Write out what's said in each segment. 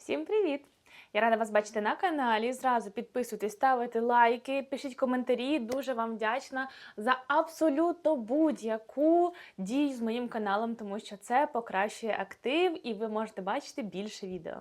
Всім привіт! Я рада вас бачити на каналі. Зразу підписуйтесь, ставите лайки, пишіть коментарі. Дуже вам вдячна за абсолютно будь-яку дію з моїм каналом, тому що це покращує актив і ви можете бачити більше відео.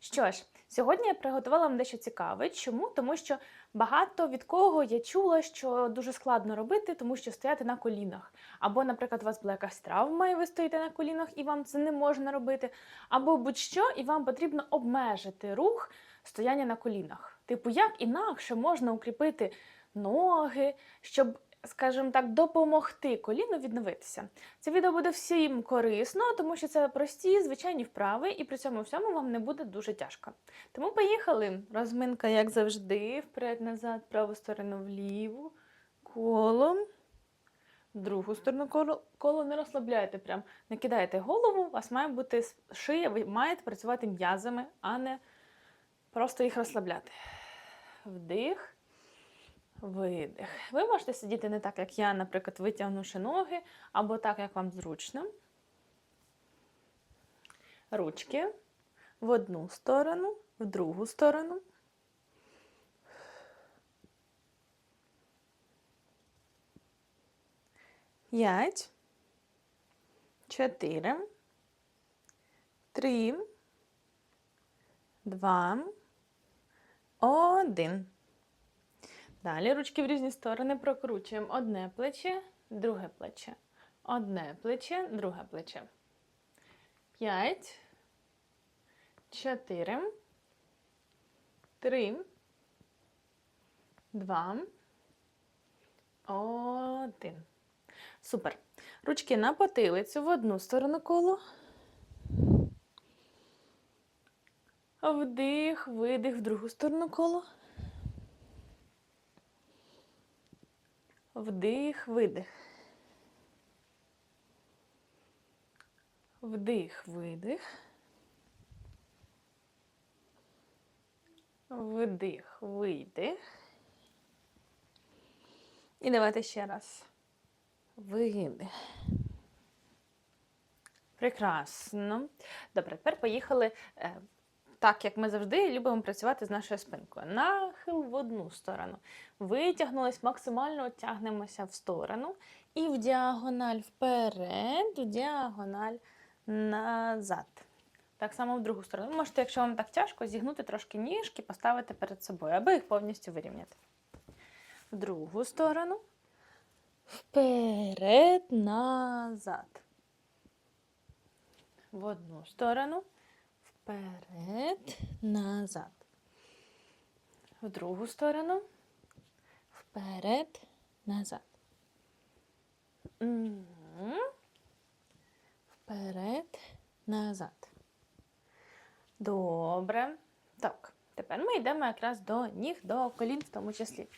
Що ж, сьогодні я приготувала вам дещо цікаве. Чому? Тому що багато від кого я чула, що дуже складно робити, тому що стояти на колінах. Або, наприклад, у вас була якась травма, і ви стоїте на колінах, і вам це не можна робити. Або будь-що, і вам потрібно обмежити рух стояння на колінах. Типу, як інакше можна укріпити ноги, щоб, скажімо так, допомогти коліну відновитися. Це відео буде всім корисно, тому що це прості, звичайні вправи, і при цьому всьому вам не буде дуже тяжко. Тому поїхали. Розминка, як завжди, вперед-назад, праву сторону вліву, колом. Другу сторону коло, коло не розслабляйте прям. Не кидайте голову, у вас має бути шия, ви маєте працювати м'язами, а не просто їх розслабляти. Вдих, видих. Ви можете сидіти не так, як я, наприклад, витягнувши ноги, або так, як вам зручно. Ручки в одну сторону, в другу сторону. П'ять, чотири, три, два, один. Далі ручки в різні сторони прокручуємо одне плече, друге плече. Одне плече, друге плече. П'ять, чотири, три, два, один. Супер. Ручки на потилицю в одну сторону коло. Вдих, видих в другу сторону коло. Вдих, видих. Вдих, видих. Вдих, видих. І давайте ще раз. Видих. Прекрасно. Добре, тепер поїхали е, так, як ми завжди любимо працювати з нашою спинкою. Нахил в одну сторону. Витягнулись, максимально тягнемося в сторону. І в діагональ вперед, в діагональ назад. Так само в другу сторону. Можете, якщо вам так тяжко, зігнути трошки ніжки, поставити перед собою, аби їх повністю вирівняти. В другу сторону. Вперед, назад. В одну сторону. Вперед, назад. В другу сторону. Вперед, назад. Вперед, назад. Добре. Так, тепер ми йдемо якраз до ніг, до колін в тому числі.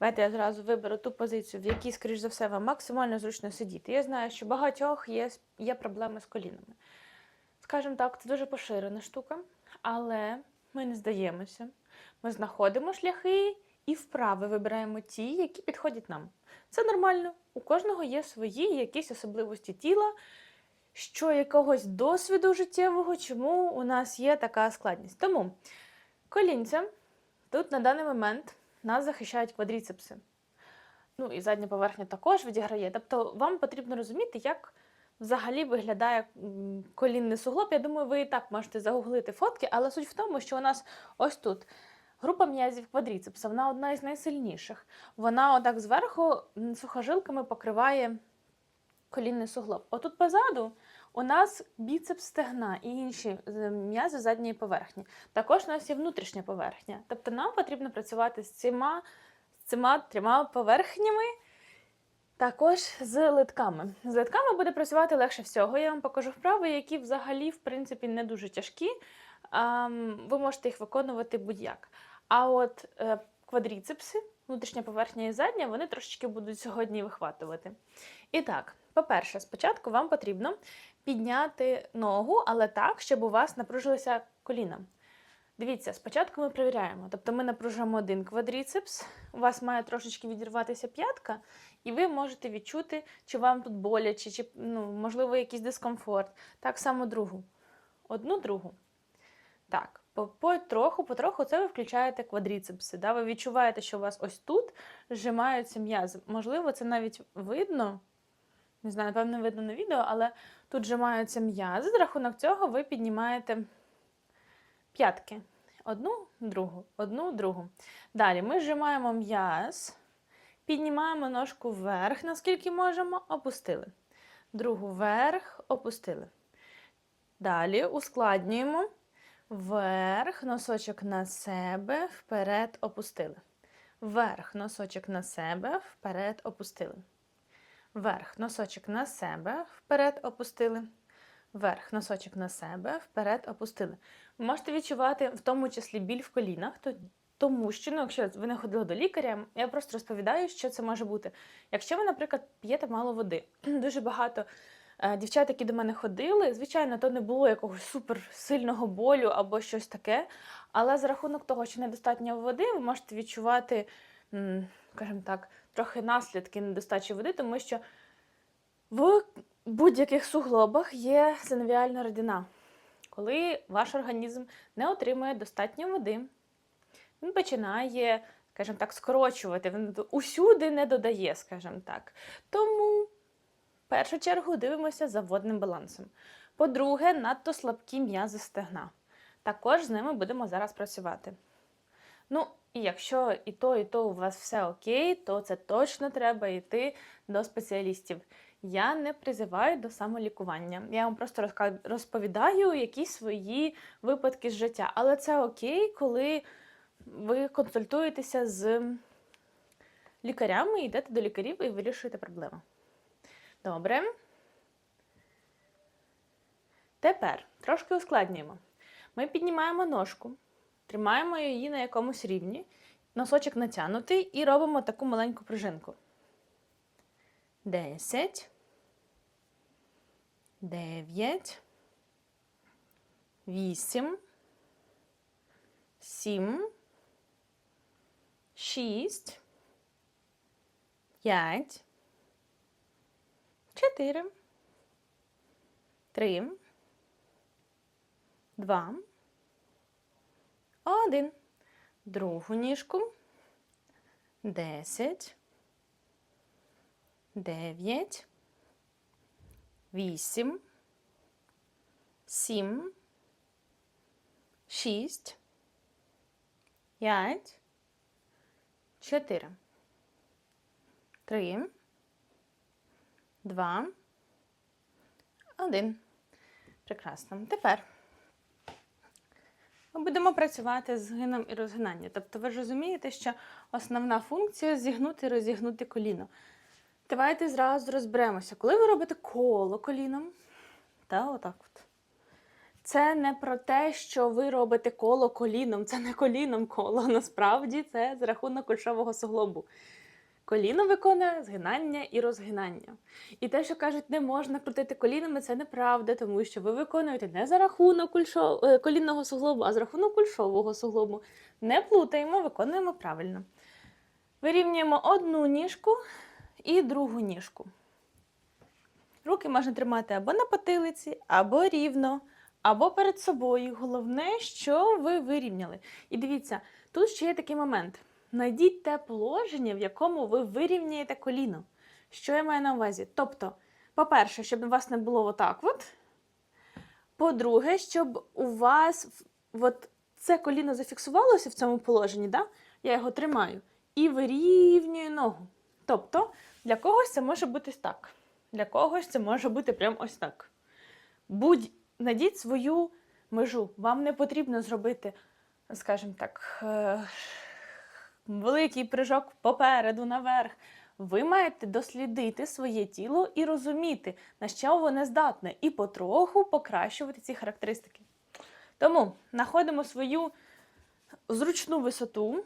Давайте я зразу виберу ту позицію, в якій, скоріш за все, вам максимально зручно сидіти. Я знаю, що багатьох є, є проблеми з колінами. Скажімо так, це дуже поширена штука, але ми не здаємося. Ми знаходимо шляхи і вправи вибираємо ті, які підходять нам. Це нормально. У кожного є свої якісь особливості тіла, що якогось досвіду життєвого, чому у нас є така складність. Тому колінця тут на даний момент нас захищають квадріцепси. Ну і задня поверхня також відіграє. Тобто вам потрібно розуміти, як взагалі виглядає колінний суглоб. Я думаю, ви і так можете загуглити фотки, але суть в тому, що у нас ось тут група м'язів квадріцепса, вона одна із найсильніших. Вона отак зверху сухожилками покриває колінний суглоб. Отут позаду у нас біцепс стегна і інші м'язи задньої поверхні. Також у нас є внутрішня поверхня. Тобто нам потрібно працювати з цими, з цими трьома поверхнями. Також з литками. З литками буде працювати легше всього. Я вам покажу вправи, які взагалі, в принципі, не дуже тяжкі. Ви можете їх виконувати будь-як. А от е, квадріцепси, внутрішня поверхня і задня, вони трошечки будуть сьогодні вихватувати. І так, по-перше, спочатку вам потрібно підняти ногу, але так, щоб у вас напружилися коліна. Дивіться, спочатку ми перевіряємо. Тобто ми напружуємо один квадріцепс, у вас має трошечки відірватися п'ятка, і ви можете відчути, чи вам тут боляче, чи ну, можливо якийсь дискомфорт. Так само другу. Одну другу. Так, потроху, потроху це ви включаєте квадріцепси. Да? Ви відчуваєте, що у вас ось тут зжимаються м'язи. Можливо, це навіть видно. Не знаю, напевно, видно на відео, але тут зжимаються м'язи. За рахунок цього ви піднімаєте п'ятки. Одну, другу, одну, другу. Далі ми зжимаємо м'яз, піднімаємо ножку вверх, наскільки можемо, опустили. Другу вверх, опустили. Далі ускладнюємо. Вверх, носочок на себе, вперед опустили. Вверх, носочок на себе, вперед опустили. Вверх, носочок на себе, вперед опустили. Вверх, носочок на себе, вперед опустили. Можете відчувати в тому числі біль в колінах, тому що, ну, якщо ви не ходили до лікаря, я просто розповідаю, що це може бути. Якщо ви, наприклад, п'єте мало води, дуже багато е, дівчат, які до мене ходили, звичайно, то не було якогось суперсильного болю або щось таке. Але за рахунок того, що недостатньо води, ви можете відчувати, скажімо так, трохи наслідки недостачі води, тому що в будь-яких суглобах є синовіальна рідина. Коли ваш організм не отримує достатньо води, він починає, скажімо так, скорочувати, він усюди не додає, скажімо так. Тому в першу чергу дивимося за водним балансом. По-друге, надто слабкі м'язи стегна. Також з ними будемо зараз працювати. Ну, і якщо і то, і то у вас все окей, то це точно треба йти до спеціалістів. Я не призиваю до самолікування. Я вам просто розповідаю якісь свої випадки з життя. Але це окей, коли ви консультуєтеся з лікарями, йдете до лікарів і вирішуєте проблему. Добре. Тепер трошки ускладнюємо. Ми піднімаємо ножку, тримаємо її на якомусь рівні, носочок натягнутий і робимо таку маленьку пружинку. 10, 9, 8, 7, 6, 5, 4, 3, 2, 1. Другу ніжку. 10, 9, 8, 7, 6, 5, 4, 3, 2, 1. Прекрасно. Тепер ми будемо працювати з згином і розгинанням. Тобто ви ж розумієте, що основна функція зігнути і розігнути коліно. Давайте зразу розберемося. Коли ви робите коло коліном, та отак от. Це не про те, що ви робите коло коліном, це не коліном коло. Насправді це за рахунок кульшового суглобу. Коліно виконує згинання і розгинання. І те, що кажуть, не можна крутити колінами, це неправда, тому що ви виконуєте не за рахунок кульшо... е, колінного суглобу, а за рахунок кульшового суглобу. Не плутаємо, виконуємо правильно. Вирівнюємо одну ніжку і другу ніжку. Руки можна тримати або на потилиці, або рівно, або перед собою. Головне, що ви вирівняли. І дивіться, тут ще є такий момент. Найдіть те положення, в якому ви вирівняєте коліно. Що я маю на увазі? Тобто, по-перше, щоб у вас не було отак от. По-друге, щоб у вас от це коліно зафіксувалося в цьому положенні, да? я його тримаю і вирівнюю ногу. Тобто, для когось це може бути так. Для когось це може бути прям ось так. Будь, найдіть свою межу. Вам не потрібно зробити, скажімо так, е, великий прыжок попереду наверх. Ви маєте дослідити своє тіло і розуміти, на що воно здатне, і потроху покращувати ці характеристики. Тому знаходимо свою зручну висоту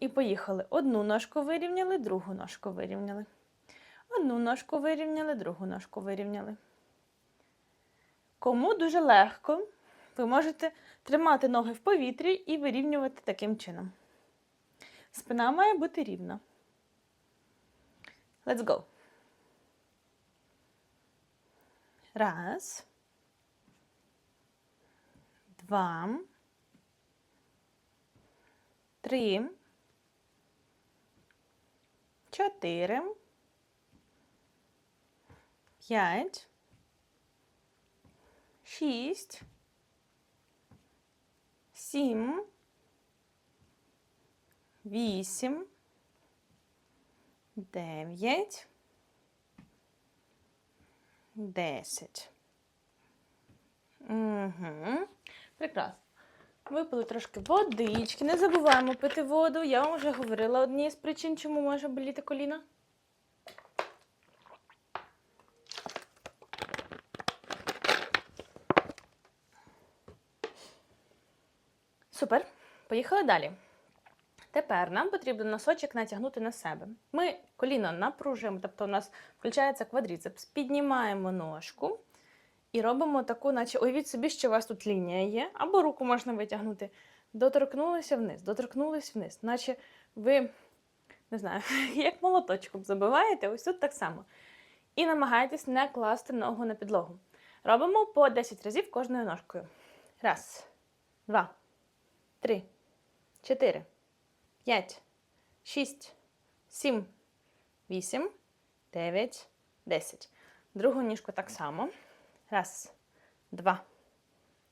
і поїхали. Одну ножку вирівняли, другу ножку вирівняли. Одну ножку вирівняли, другу ножку вирівняли. Кому дуже легко, ви можете тримати ноги в повітрі і вирівнювати таким чином. Спина має бути рівна. Let's go. Раз. Два. три, чотири, п'ять, шість, сім, вісім, дев'ять, десять. Угу. Прекрасно. Випили трошки водички. Не забуваємо пити воду. Я вам вже говорила однією з причин, чому може боліти коліна. Супер. Поїхали далі. Тепер нам потрібно носочок натягнути на себе. Ми коліно напружуємо, тобто у нас включається квадріцепс, піднімаємо ножку і робимо таку, наче уявіть собі, що у вас тут лінія є, або руку можна витягнути. Доторкнулися вниз, доторкнулися вниз, наче ви, не знаю, як молоточком забиваєте, ось тут так само. І намагайтесь не класти ногу на підлогу. Робимо по 10 разів кожною ножкою. Раз, два, три, чотири, п'ять, шість, сім, вісім, дев'ять, десять. Другу ніжку так само. Раз, два,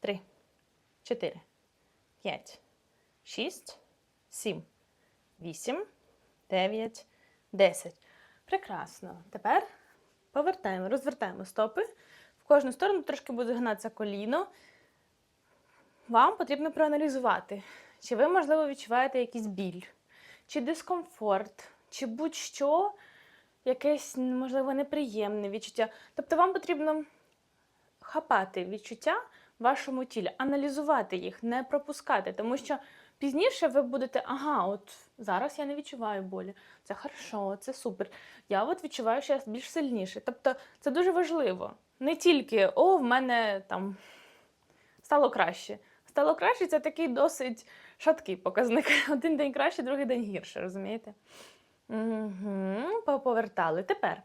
три, чотири, п'ять, шість, сім, вісім, дев'ять, десять. Прекрасно. Тепер повертаємо, розвертаємо стопи. В кожну сторону трошки буде гнатися коліно. Вам потрібно проаналізувати, чи ви, можливо, відчуваєте якийсь біль, чи дискомфорт, чи будь-що, якесь, можливо, неприємне відчуття. Тобто вам потрібно хапати відчуття в вашому тілі, аналізувати їх, не пропускати, тому що пізніше ви будете, ага, от зараз я не відчуваю болі. Це хорошо, це супер. Я от відчуваю, що я більш сильніше. Тобто це дуже важливо. Не тільки о, в мене там стало краще. Стало краще це такий досить шаткий показник. Один день краще, другий день гірше, розумієте? Угу, Повертали. Тепер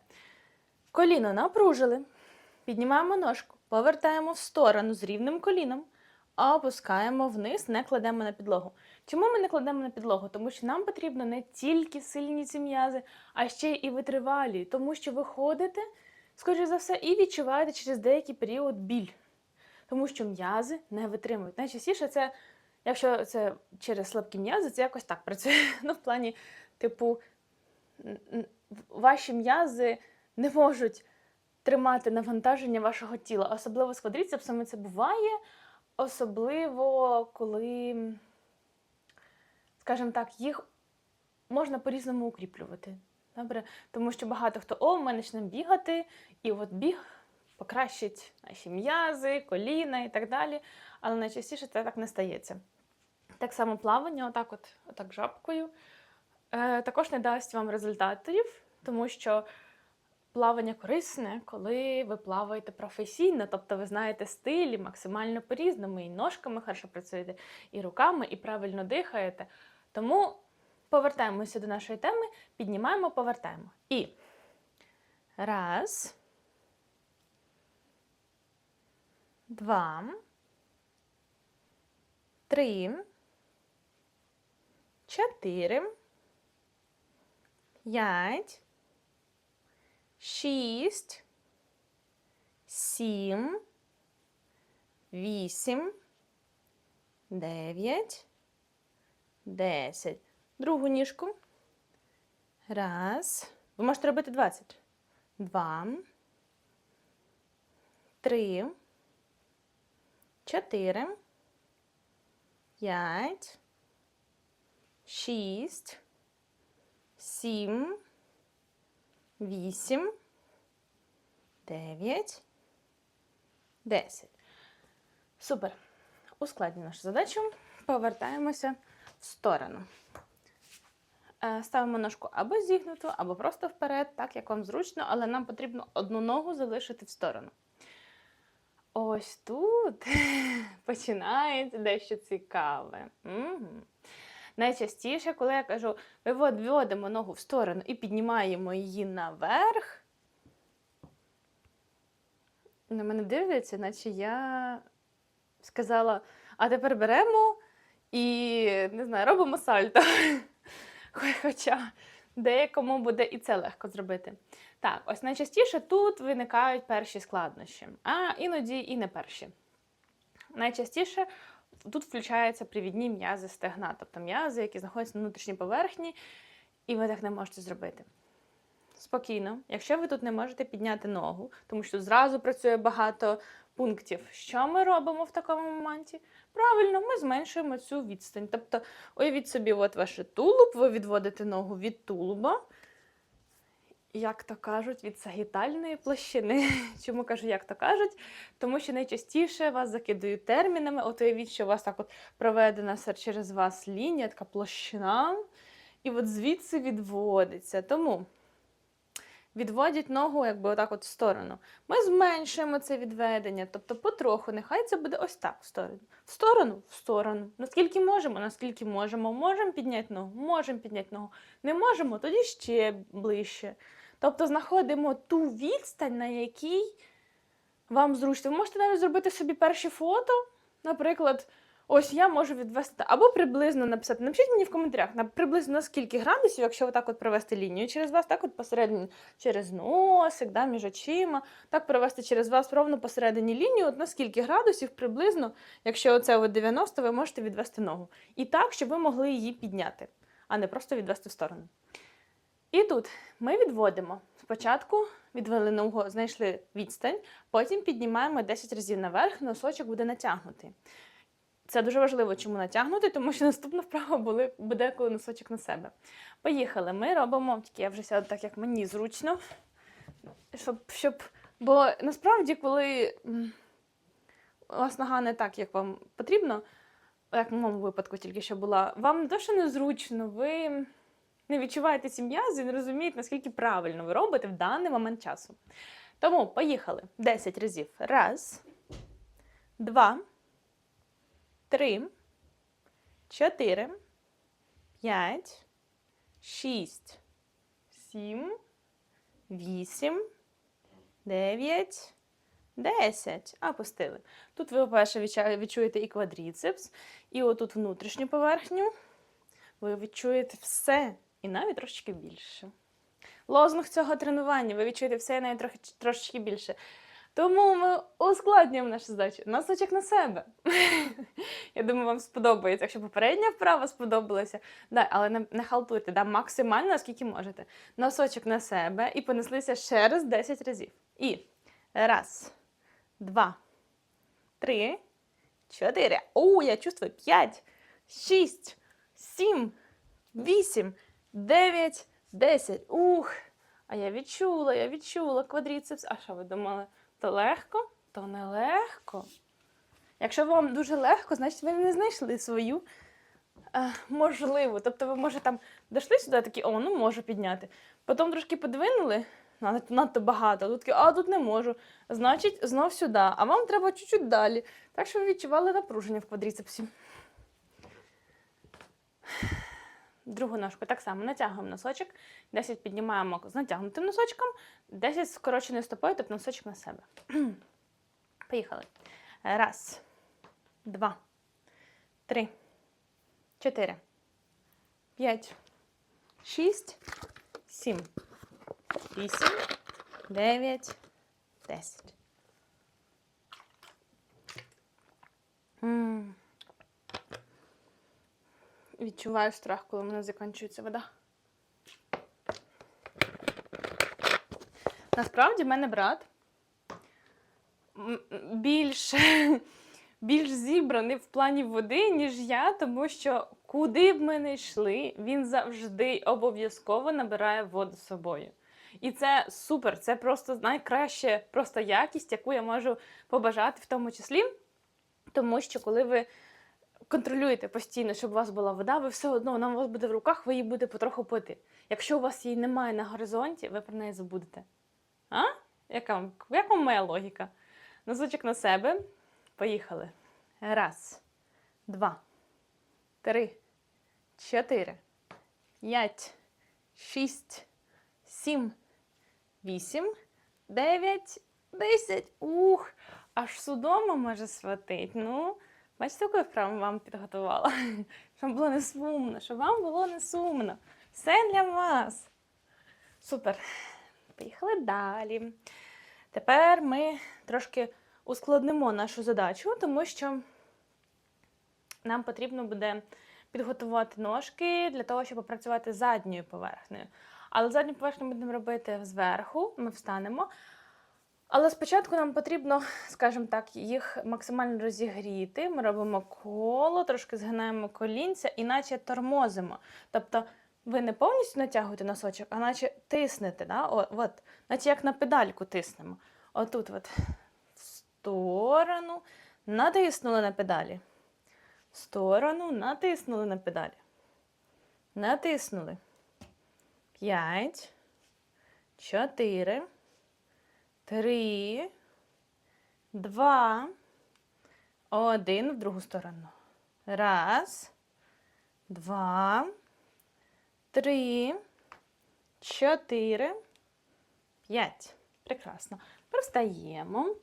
коліно напружили. Піднімаємо ножку, повертаємо в сторону з рівним коліном, опускаємо вниз, не кладемо на підлогу. Чому ми не кладемо на підлогу? Тому що нам потрібно не тільки сильні ці м'язи, а ще і витривалі, тому що ви ходите, скоріше за все, і відчуваєте через деякий період біль. Тому що м'язи не витримують. Найчастіше це, якщо це через слабкі м'язи, це якось так працює. Ну, в плані, типу, ваші м'язи не можуть тримати навантаження вашого тіла. Особливо з квадріцепсами це буває, особливо коли, скажімо так, їх можна по-різному укріплювати. Добре? Тому що багато хто о, ми почнемо бігати, і от біг покращить наші м'язи, коліна і так далі. Але найчастіше це так не стається. Так само плавання, отак, от, отак жабкою, е, також не дасть вам результатів, тому що плавання корисне, коли ви плаваєте професійно, тобто ви знаєте стилі максимально по-різному, і ножками хорошо працюєте, і руками, і правильно дихаєте. Тому повертаємося до нашої теми, піднімаємо, повертаємо. І раз, два, три, чотири, п'ять, шість, сім, вісім, дев'ять, десять. Другу ніжку. Раз. Ви можете робити 20. Два. Три. Чотири. П'ять. Шість. Сім. Вісім. Дев'ять. Десять. Супер. Ускладнюємо нашу задачу. Повертаємося в сторону. Е, Ставимо ножку або зігнуту, або просто вперед, так як вам зручно, але нам потрібно одну ногу залишити в сторону. Ось тут починається дещо цікаве. Угу. Найчастіше, коли я кажу, ми виводимо ногу в сторону і піднімаємо її наверх, на мене дивляться, наче я сказала, а тепер беремо І не знаю, робимо сальто. Хоча деякому буде і це легко зробити. Так, ось найчастіше тут виникають перші складнощі, а іноді і не перші. Найчастіше тут включаються привідні м'язи стегна, тобто м'язи, які знаходяться на внутрішній поверхні, і ви так не можете зробити. Спокійно, якщо ви тут не можете підняти ногу, тому що зразу працює багато пунктів, що ми робимо в такому моменті? Правильно, ми зменшуємо цю відстань. Тобто, уявіть собі, от ваш тулуб, ви відводите ногу від тулуба, як то кажуть, від сагітальної площини. Чому кажу, як то кажуть? Тому що найчастіше вас закидують термінами. От уявіть, що у вас так от проведена через вас лінія, така площина, і от звідси відводиться. Тому відводять ногу якби отак от в сторону. Ми зменшуємо це відведення, тобто потроху, нехай це буде ось так в сторону. В сторону, в сторону. Наскільки можемо, наскільки можемо. Можемо підняти ногу, можемо підняти ногу. Не можемо, тоді ще ближче. Тобто знаходимо ту відстань, на якій вам зручно. Ви можете навіть зробити собі перші фото. Наприклад, ось я можу відвести, або приблизно написати. Напишіть мені в коментарях, на приблизно на скільки градусів, якщо отак от провести лінію через вас, так от посередині через носик, да, між очима, так провести через вас ровно посередині лінію, от на скільки градусів приблизно, якщо оце от 90, ви можете відвести ногу. І так, щоб ви могли її підняти, а не просто відвести в сторону. І тут ми відводимо. Спочатку відвели ногу, знайшли відстань, потім піднімаємо 10 разів наверх, носочок буде натягнутий. Це дуже важливо, чому натягнути, тому що наступна вправа були, буде, коли носочок на себе. Поїхали. Ми робимо, тільки я вже сяду так, як мені зручно. Щоб, щоб... Бо насправді, коли у вас нога не так, як вам потрібно, як в моєму випадку тільки що була, вам що незручно, ви не відчуваєте м'язи і не розумієте, наскільки правильно ви робите в даний момент часу. Тому поїхали 10 разів. Раз, два, три, чотири, п'ять, шість, сім, вісім, дев'ять, десять. А, пустили. Тут ви, по-перше, відчуєте і квадріцепс, і отут внутрішню поверхню. Ви відчуєте все і навіть трошечки більше. Лозунг цього тренування, ви відчуєте все навіть трохи, трошечки більше. Тому ми ускладнюємо нашу задачу. Носочок на себе. Я думаю, вам сподобається. Якщо попередня вправа сподобалася, да, але не, не халтуйте, да, максимально, наскільки можете. Носочок на себе і понеслися ще раз 10 разів. І раз, два, три, чотири. О, я чувствую. П'ять, шість, сім, вісім, дев'ять, десять. Ух! А я відчула, я відчула квадріцепс. А що ви думали? То легко, то нелегко. Якщо вам дуже легко, значить ви не знайшли свою е, можливу. Тобто ви, може, там дійшли сюди, такі, о, ну можу підняти. Потім трошки подвинули, надто, багато, тут, такі, а тут не можу. Значить, знов сюди. А вам треба чуть-чуть далі. Так що ви відчували напруження в квадріцепсі. Другу ножку так само натягуємо носочок, 10 піднімаємо з натягнутим носочком, 10 з скороченою стопою, тобто носочок на себе. Поїхали. Раз, два, три, чотири, п'ять, шість, сім, вісім, дев'ять, десять. Відчуваю страх, коли в мене закінчується вода. Насправді, в мене брат більш, більш зібраний в плані води, ніж я, тому що куди б ми не йшли, він завжди обов'язково набирає воду з собою. І це супер, це просто найкраща просто якість, яку я можу побажати в тому числі. Тому що коли ви контролюєте постійно, щоб у вас була вода, ви все одно вона у вас буде в руках, ви її будете потроху пити. Якщо у вас її немає на горизонті, ви про неї забудете. А? Яка, вам- моя логіка? Носочок на себе. Поїхали. Раз, два, три, чотири, п'ять, шість, сім, вісім, дев'ять, десять. Ух, аж судома може сватить. Ну, Бачите, яку я вправу вам підготувала? Щоб було не сумно, щоб вам було не сумно. Все для вас. Супер. Поїхали далі. Тепер ми трошки ускладнимо нашу задачу, тому що нам потрібно буде підготувати ножки для того, щоб попрацювати задньою поверхнею. Але задню поверхню будемо робити зверху, ми встанемо. Але спочатку нам потрібно, скажімо так, їх максимально розігріти. Ми робимо коло, трошки згинаємо колінця і наче тормозимо. Тобто ви не повністю натягуєте носочок, а наче тиснете. Да? О, от, наче як на педальку тиснемо. Отут от в сторону, натиснули на педалі. В сторону, натиснули на педалі. Натиснули. П'ять, чотири, три, два, один в другу сторону. Раз, два, три, чотири, п'ять. Прекрасно. Простаємо.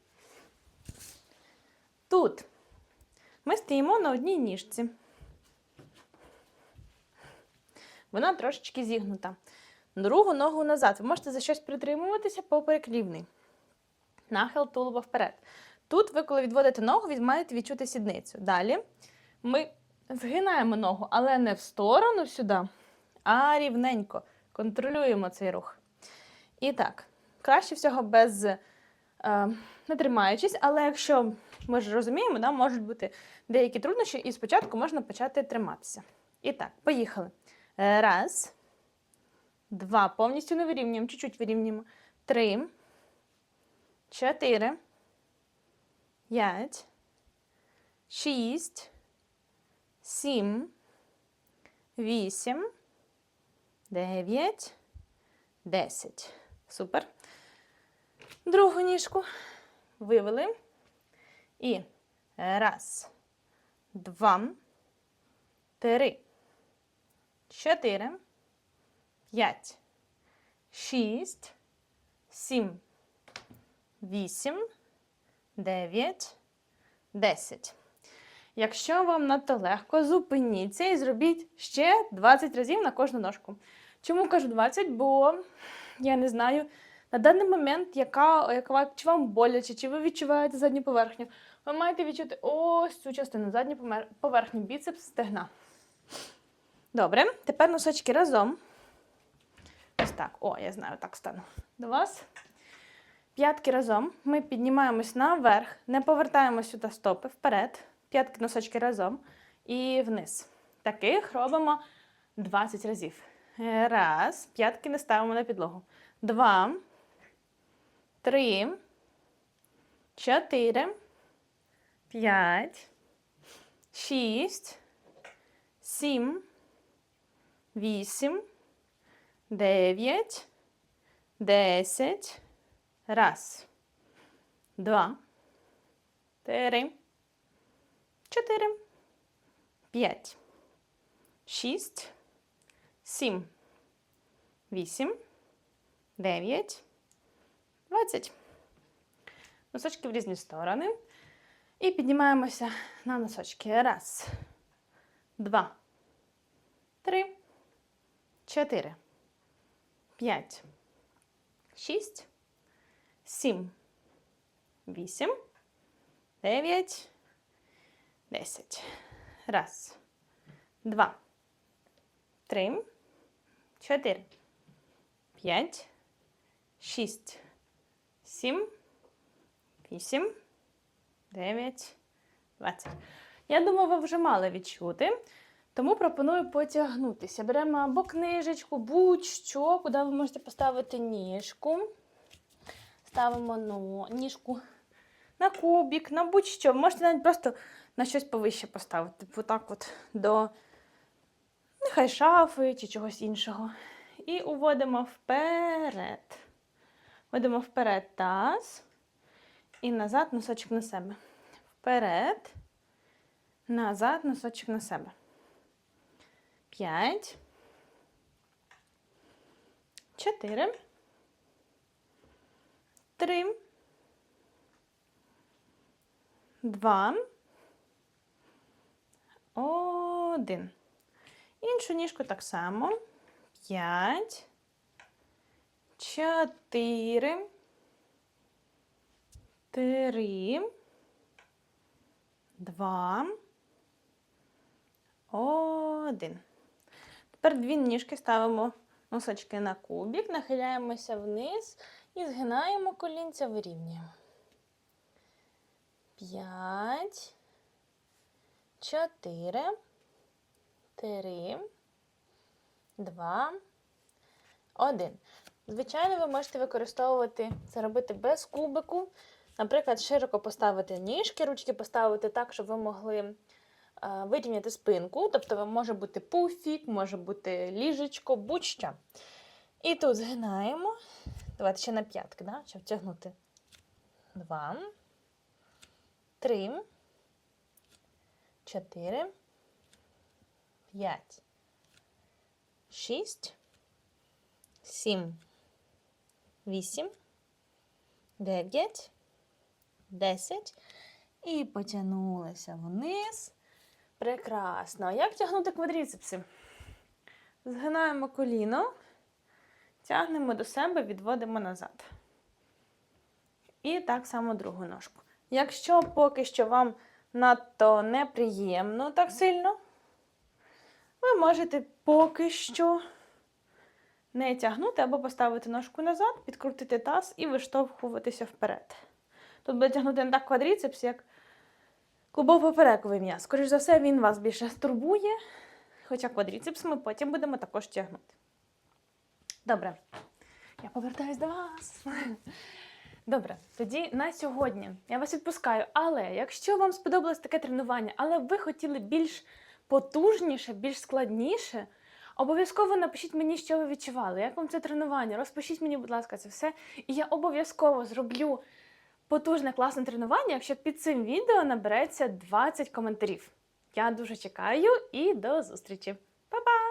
Тут ми стоїмо на одній ніжці. Вона трошечки зігнута. Другу ногу назад. Ви можете за щось притримуватися поперек рівний. Нахил тулуба вперед. Тут ви, коли відводите ногу, ви маєте відчути сідницю. Далі ми згинаємо ногу, але не в сторону сюди, а рівненько. Контролюємо цей рух. І так, краще всього без е, не тримаючись, але якщо ми ж розуміємо, да, можуть бути деякі труднощі, і спочатку можна почати триматися. І так, поїхали. Раз, два. Повністю не вирівнюємо, чуть-чуть вирівнюємо. Три, чотири, п'ять, шість, сім, вісім, дев'ять, десять. Супер. Другу ніжку вивели. І раз, два, три, чотири, п'ять, шість, сім, вісім, дев'ять, десять. Якщо вам надто легко, зупиніться і зробіть ще 20 разів на кожну ножку. Чому кажу 20? Бо я не знаю на даний момент, яка, яка чи вам боляче, чи ви відчуваєте задню поверхню. Ви маєте відчути ось цю частину задню поверхню біцепс стегна. Добре, тепер носочки разом. Ось так. О, я знаю, так стану. До вас. П'ятки разом. Ми піднімаємось наверх, не повертаємо сюди стопи вперед. П'ятки носочки разом і вниз. Таких робимо 20 разів. Раз. П'ятки не ставимо на підлогу. Два. Три. Чотири. П'ять. Шість. Сім. Вісім. Дев'ять. Десять. Раз. Два. Три. Чотири. П'ять. Шість. Сім. Вісім. Дев'ять. Двадцять. Носочки в різні сторони. І піднімаємося на носочки. Раз. Два. Три. Чотири. П'ять. Шість. Сім. Вісім. Дев'ять. Десять. Раз. Два. Три. Чотири. П'ять. Шість. Сім. Вісім. Дев'ять. Двадцять. Я думаю, ви вже мали відчути. Тому пропоную потягнутися. Беремо або книжечку, будь-що, куди ви можете поставити ніжку. Ставимо ну, ніжку на кубік, на будь-що. Можете навіть просто на щось повище поставити. Типу так от до нехай шафи чи чогось іншого. І уводимо вперед. Вводимо вперед таз. І назад носочок на себе. Вперед. Назад носочок на себе. П'ять. Чотири. Три. Два. один. Іншу ніжку так само. П'ять. Чотири. Три. Два. Один. Тепер дві ніжки ставимо носочки на кубік, нахиляємося вниз і згинаємо колінця, вирівнюємо. П'ять. Чотири. Три. Два. Один. Звичайно, ви можете використовувати це робити без кубику. Наприклад, широко поставити ніжки, ручки поставити так, щоб ви могли е, вирівняти спинку. Тобто, може бути пуфік, може бути ліжечко, будь-що. І тут згинаємо. Давайте ще на п'ятки, да? щоб втягнути. Два. Три. Чотири. П'ять. Шість. Сім. Вісім. Дев'ять. Десять. І потягнулися вниз. Прекрасно. А як тягнути квадріцепси? Згинаємо коліно, тягнемо до себе, відводимо назад. І так само другу ножку. Якщо поки що вам надто неприємно так сильно, ви можете поки що не тягнути або поставити ножку назад, підкрутити таз і виштовхуватися вперед. Тут буде тягнути не так квадріцепс, як клубово-поперековий м'яз. Скоріше за все, він вас більше стурбує, хоча квадріцепс ми потім будемо також тягнути. Добре. Я повертаюсь до вас. Добре, тоді на сьогодні я вас відпускаю. Але якщо вам сподобалось таке тренування, але ви хотіли більш потужніше, більш складніше, обов'язково напишіть мені, що ви відчували, як вам це тренування. Розпишіть мені, будь ласка, це все. І я обов'язково зроблю потужне класне тренування, якщо під цим відео набереться 20 коментарів. Я дуже чекаю і до зустрічі. Па-па!